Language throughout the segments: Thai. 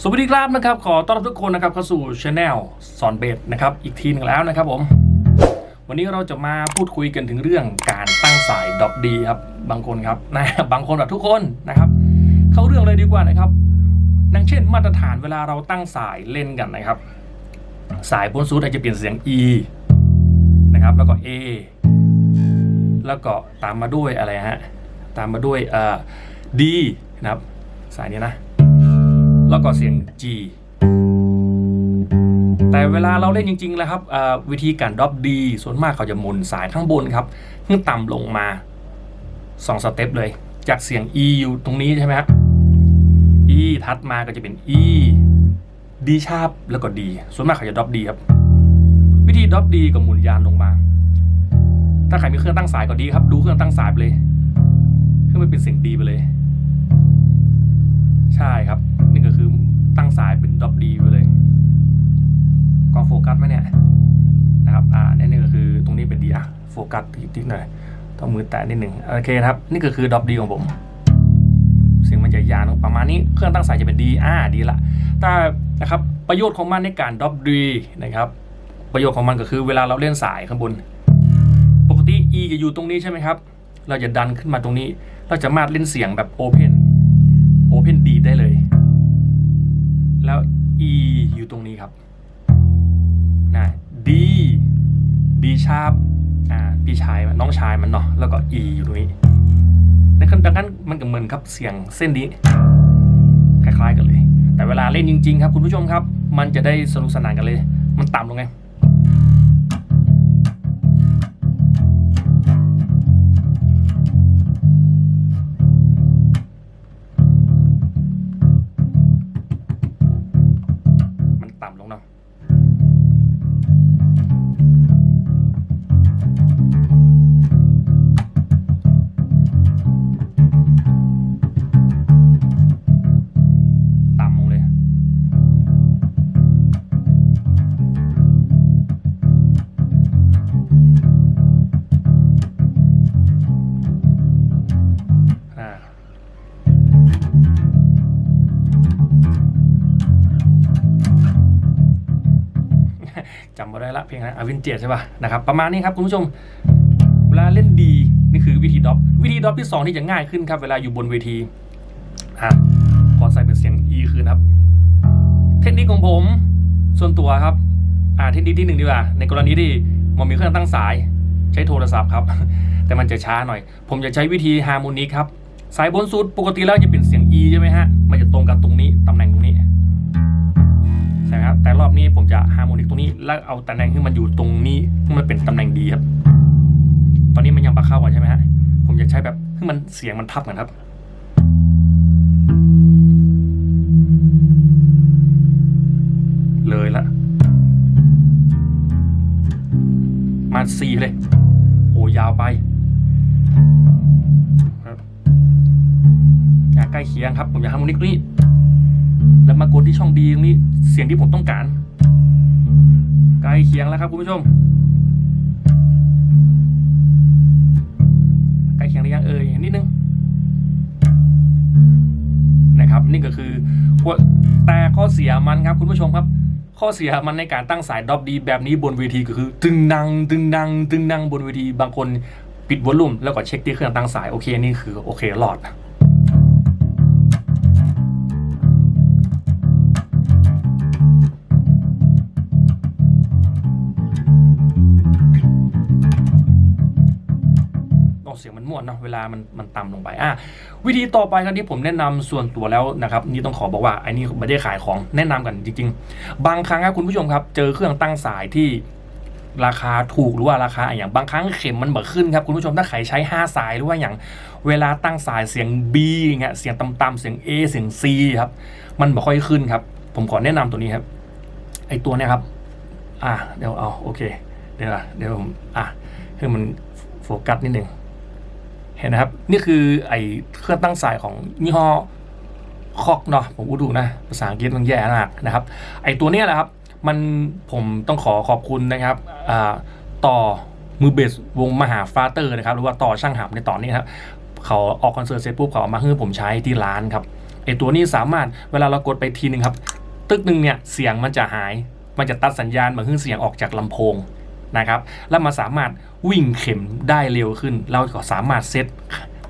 สวัสดีครับนะครับ ขอต้อนรับทุกคนนะครับเข้าสู่ช anel สอนเบสนะครับอีกทีหนึงแล้วนะครับผมวันนี้เราจะมาพูดคุยกันถึงเรื่องการตั้งสายดอกดีครับบางคนครับนะบางคนแบบทุกคนนะครับ เข้าเรื่องเลยดีกว่านะครับดังเช่น มาตรฐานเวลาเราตั้งสายเล่นกันนะครับ สายบนสุดอาจจะเปลี่ยนเสียง e นะครับแล้วก็ a แล้วก็ตามมาด้วยอะไรฮะตามมาด้วยเอ่อ d นะครับสายนี้นะ แล้วก็เสียง G แต่เวลาเราเล่นจริงๆแล้วครับอ่อวิธีการดรอปดีส่วนมากเขาจะหมุนสายข้างบนครับขึ้นต่ำลงมา2สเต็ปเลย จากเสียง E อยู่ตรงนี้ใช่ไหมครับ E ทัดมาก็จะเป็น E D ชาร์ปแล้วก็ D ส่วนมากเขาจะดรอปดีครับ วิธีดรอปดีก็หมุนยานลงมา ถ้าใครมีเครื่องตั้งสายก็ดีครับ ดูเครื่องตั้งสายไปเลยเครื่องมันเป็นเสียงดีไปเลย ใช่ครับ ตั้งสายเป็นดอปดีไปเลยกองโฟกัสไหมเนี่ยนะครับอ่านี่นี่ก็คือตรงนี้เป็นดีอะโฟกัสทิกหน่อยต้องมือแตะนิดหนึ่งโอเคครับ นี่ก็คือดอปดีของผมเสียงมันจะยานประมาณนี้เครื่องตั้งสายจะเป็นดีอ่าดีละแต่นะครับประโยชน์ของมันในการดอปดีนะครับประโยชน์ของมันก็คือเวลาเราเล่นสายข้างบน ปกติ E จะอยู่ตรงนี้ใช่ไหมครับ เราจะดันขึ้นมาตรงนี้ เราจะมาเล่นเสียงแบบโอเพน Open D ได้เลย E อยู่ตรงนี้ครับนะ D D ชาร์ปอ่าพี่ชายน้องชายมันเนาะแล้วก็ E อยู่ตรงนี้ในขณะดังนั้นมันก็เหมือนครับเสียงเส้นนี้คล้ายๆกันเลย แต่เวลาเล่นจริง ๆ ครับ คุณผู้ชมครับ มันจะได้สนุกสนานกันเลย มันต่ำลงไง นะอวินเจใช่ป่ะนะครับประมาณนี้ครับคุณผู้ชมเวลาเล่นดีนี่คือวิธีดรอปวิธีดรอปที่สองที่จะง่ายขึ้นครับ เวลาอยู่บนเวทีอะขอใส่เป็นเสียง E คืนครับ เทคนิคของผมส่วนตัวครับอ่าเทคนิคที่หนึ่งดีกว่า ในกรณีที่มันมีเครื่องตั้งสาย ใช้โทรศัพท์ครับ แต่มันจะช้าหน่อย ผมจะใช้วิธีฮาร์โมนิกครับสายบนสุดปกติแล้วจะเป็นเสียง E ใช่ไหมฮะมันจะตรงกับตรงนี้ตำแหน่งตรงนี้ ใช่ไหมครับแต่รอบนี้ผมจะฮาร์โมนิกตรงนี้แล้วเอาตำแหน่งที่มันอยู่ตรงนี้ให้มันเป็นตำแหน่งดีครับ ตอนนี้มันยังปะเข้าก่อนใช่ไหมฮะผมจะใช้แบบให้มันเสียงมันทับกันครับเลยละ มาสี่เลย โอ้ยาวไปครับใกล้เคียงครับ ผมอยากฮาร์โมนิกตรงนี้ แล้วมากดที่ช่องดีตรงนี้ เสียงที่ผมต้องการ ใกล้เคียงแล้วครับคุณผู้ชม ใกล้เคียงหรือยังเอ่ยนิดนึงนะครับ นี่ก็คือแต่ข้อเสียมันครับคุณผู้ชมครับ ข้อเสียมันในการตั้งสายดอปดีแบบนี้บนเวทีก็คือตึงดังตึงดังตึงดังบนเวทีบางคนปิดวอลลุ่มแล้วก็เช็คที่เครื่องตั้งสายโอเคนี่คือโอเครอด เสียงมันม่วนเนาะเวลามันมันต่ำลงไปอะวิธีต่อไปครับที่ผมแนะนำส่วนตัวแล้วนะครับนี่ต้องขอบอกว่าไอ้นี่ไม่ได้ขายของแนะนำกันจริง ๆ บางครั้งครับคุณผู้ชมครับ เจอเครื่องตั้งสายที่ราคาถูกหรือว่าราคาอย่างบางครั้งเข็มมันเบิกขึ้นครับคุณผู้ชมถ้าใครใช้ 5 สายหรือว่าอย่างเวลาตั้งสายเสียง B อย่างเงี้ยเสียงต่ำๆเสียง A เสียง C ครับมันไม่ค่อยขึ้นครับ ผมขอแนะนำตัวนี้ครับไอตัวเนี้ยครับ อะเดี๋ยวเอาโอเค เดี๋ยวเดี๋ยวผมอะให้มันโฟกัสนิดหนึ่ง เห็นนะครับ นี่คือไอเครื่องตั้งสายของยี่ห้อคอกเนาะผมพูดถูกนะภาษาอังกฤษมันแย่มากนะครับ ไอตัวเนี้ยแหละครับ มันผมต้องขอขอบคุณนะครับต่อมือเบสวงมหาฟาเตอร์นะครับ หรือว่าต่อช่างหับในตอนนี้ครับเขาออกคอนเสิร์ตเสร็จปุ๊บเขาเอามาให้ผมใช้ที่ร้านครับไอตัวนี้สามารถเวลาเรากดไปทีหนึ่งครับ ตึกหนึ่งเนี่ยเสียงมันจะหาย มันจะตัดสัญญาณเหมือนเครื่องเสียงออกจากลำโพง นะครับ แล้วมันสามารถวิ่งเข็มได้เร็วขึ้น เราก็สามารถเซต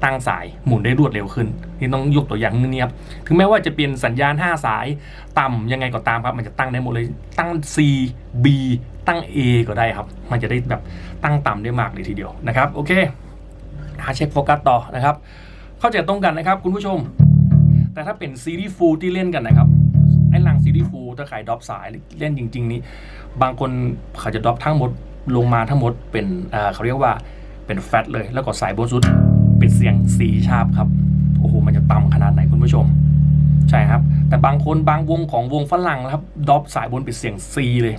ตั้งสายหมุนได้รวดเร็วขึ้น นี่ต้องยกตัวอย่างนึงนี่ครับ ถึงแม้ว่าจะเป็นสัญญาณ 5 สายต่ำยังไงก็ตามครับ มันจะตั้งได้หมดเลย ตั้ง C B ตั้ง A ก็ได้ครับ มันจะได้แบบตั้งต่ำได้มากเลยทีเดียวนะครับ โอเค หาเช็คโฟกัสต่อนะครับ เข้าใจตรงกันนะครับคุณผู้ชม แต่ถ้าเป็นซีรีส์ฟูลที่เล่นกันนะครับ ไอ้ลังซีรีส์ฟูล ถ้าขายดรอปสายเล่นจริง ๆ นี้ บางคนเขาจะดรอปทั้งหมดลงมาทั้งหมดเป็นเขาเรียกว่าเป็นแฟตเลย แล้วก็สายบนสุดเป็นเสียงสีชาบครับโอ้โหมันจะต่ำขนาดไหนคุณผู้ชม ใช่ครับ แต่บางคนบางวงของวงฝรั่งนะครับดรอปสายบนเป็นเสียง C เลย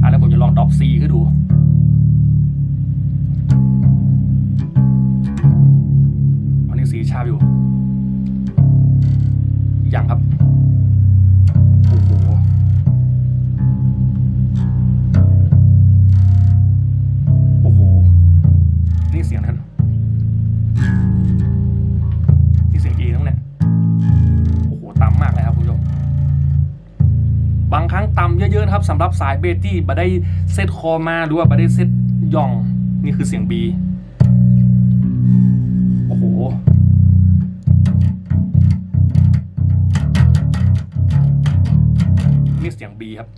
อะแล้วผมจะลองดรอป C ให้ดูอันนี้สีชาบอยู่ อย่างครับ เยอะๆนะครับสำหรับสายเบสที่บัได้เซตคอมาหรือว่าบัได้เซตย่องนี่คือเสียง B โอ้โหนี่เสียง B ครับ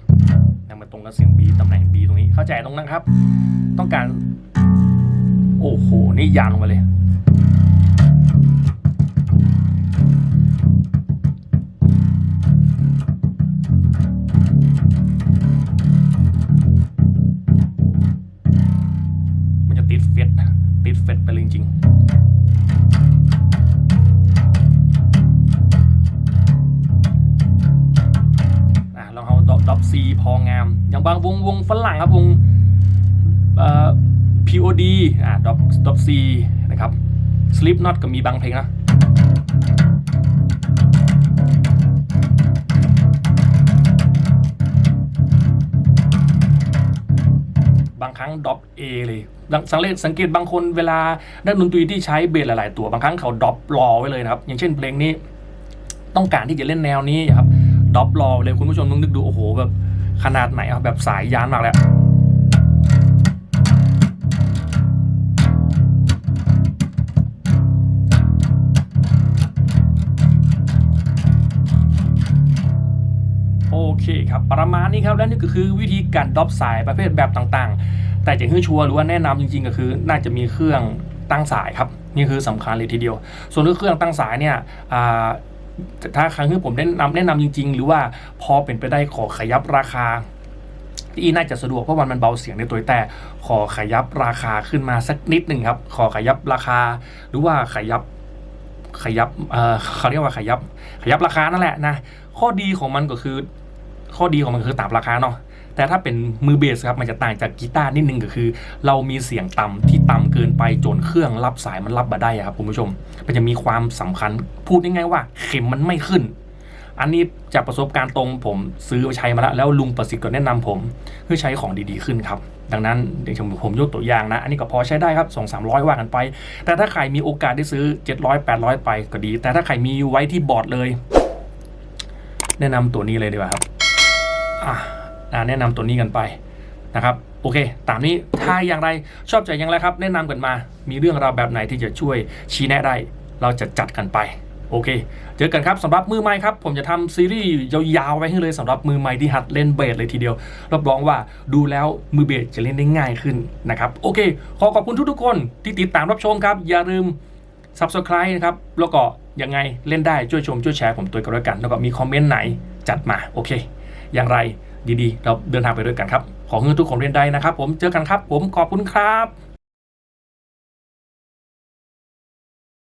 ยังมาตรงกับเสียง B ตำแหน่ง B ตรงนี้เข้าใจตรงนั้นครับ ต้องการ โอ้โห นี่ยานลงมาเลย บางวงวงฝรั่งครับวงเอ่อ POD อะดอปดอปซีนะครับ Slipknot ก็มีบางเพลงนะบางครั้งดรอป A เลยสังเกตสังเกตบางคนเวลานักดนตรีที่ใช้เบสหลาย ๆ ตัวบางครั้งเขาดรอปรอไว้เลยนะครับ อย่างเช่นเพลงนี้ ต้องการที่จะเล่นแนวนี้ครับดรอปรอเลยคุณผู้ชมต้องนึกดูโอ้โหแบบ ขนาดไหนครับแบบสายยานมากแล้วโอเคครับประมาณนี้ครับและนี่ก็คือวิธีการดรอปสายประเภทแบบต่างๆ แต่จะให้ชัวร์หรือว่าแนะนำจริงๆ ก็คือน่าจะมีเครื่องตั้งสายครับ นี่คือสำคัญเลยทีเดียว ส่วนเรื่องเครื่องตั้งสายเนี่ย อ่ถ้าครั้งที่ผมแนะนำแนะนำจริง ๆ หรือว่าพอเป็นไปได้ขอขยับราคาที่น่าจะสะดวกเพราะวันมันเบาเสียงในตัวแต่ขอขยับราคาขึ้นมาสักนิดหนึ่งครับ ขอขยับราคา หรือว่าขยับขยับเออเขาเรียกว่าขยับ ขยับราคานั่นแหละนะข้อดีของมันก็คือ ข้อดีของมันคือตามราคาเนาะ แต่ถ้าเป็นมือเบสครับมันจะต่างจากกีตาร์นิดนึงก็คือ เรามีเสียงต่ำที่ต่ำเกินไปจนเครื่องรับสายมันรับมาได้อะครับคุณผู้ชม มันจะมีความสำคัญพูดง่ายๆว่าเข็มมันไม่ขึ้น อันนี้จากประสบการณ์ตรงผมซื้อใช้มาแล้วแล้วลุงประสิทธิ์ก็แนะนำผมเพื่อใช้ของดีๆขึ้นครับดังนั้นเดี๋ยวผมผมยกตัวอย่างนะ อันนี้ก็พอใช้ได้ครับสองสามร้อยว่ากันไป แต่ถ้าใครมีโอกาสได้ซื้อ 700 800 ไปก็ดี แต่ถ้าใครมีไว้ที่บอร์ดเลย แนะนำตัวนี้เลยดีกว่าครับอะ แนะนำตัวนี้กันไปนะครับโอเค ตามนี้ถ้าอย่างไรชอบใจอย่างไรครับ แนะนำกันมา มีเรื่องราวแบบไหนที่จะช่วยชี้แนะได้ เราจะจัดกันไป โอเค เจอกันครับสำหรับมือใหม่ครับ ผมจะทำซีรีส์ยาวๆไว้ให้เลยสำหรับมือใหม่ที่หัดเล่นเบสเลยทีเดียว รับรองว่าดูแล้วมือเบสจะเล่นได้ง่ายขึ้นนะครับ โอเค ขอขอบคุณทุกๆคนที่ติดตามรับชมครับ อย่าลืม subscribe นะครับ แล้วก็ยังไงเล่นได้ช่วยชมช่วยแชร์ผมตัวกันด้วยกัน แล้วก็มีคอมเมนต์ไหนจัดมา โอเค อย่างไร ดีๆ เราเดินทางไปด้วยกันครับ ขอให้ทุกคนเรียนได้นะครับ ผมเจอกันครับ ผมขอบคุณครับ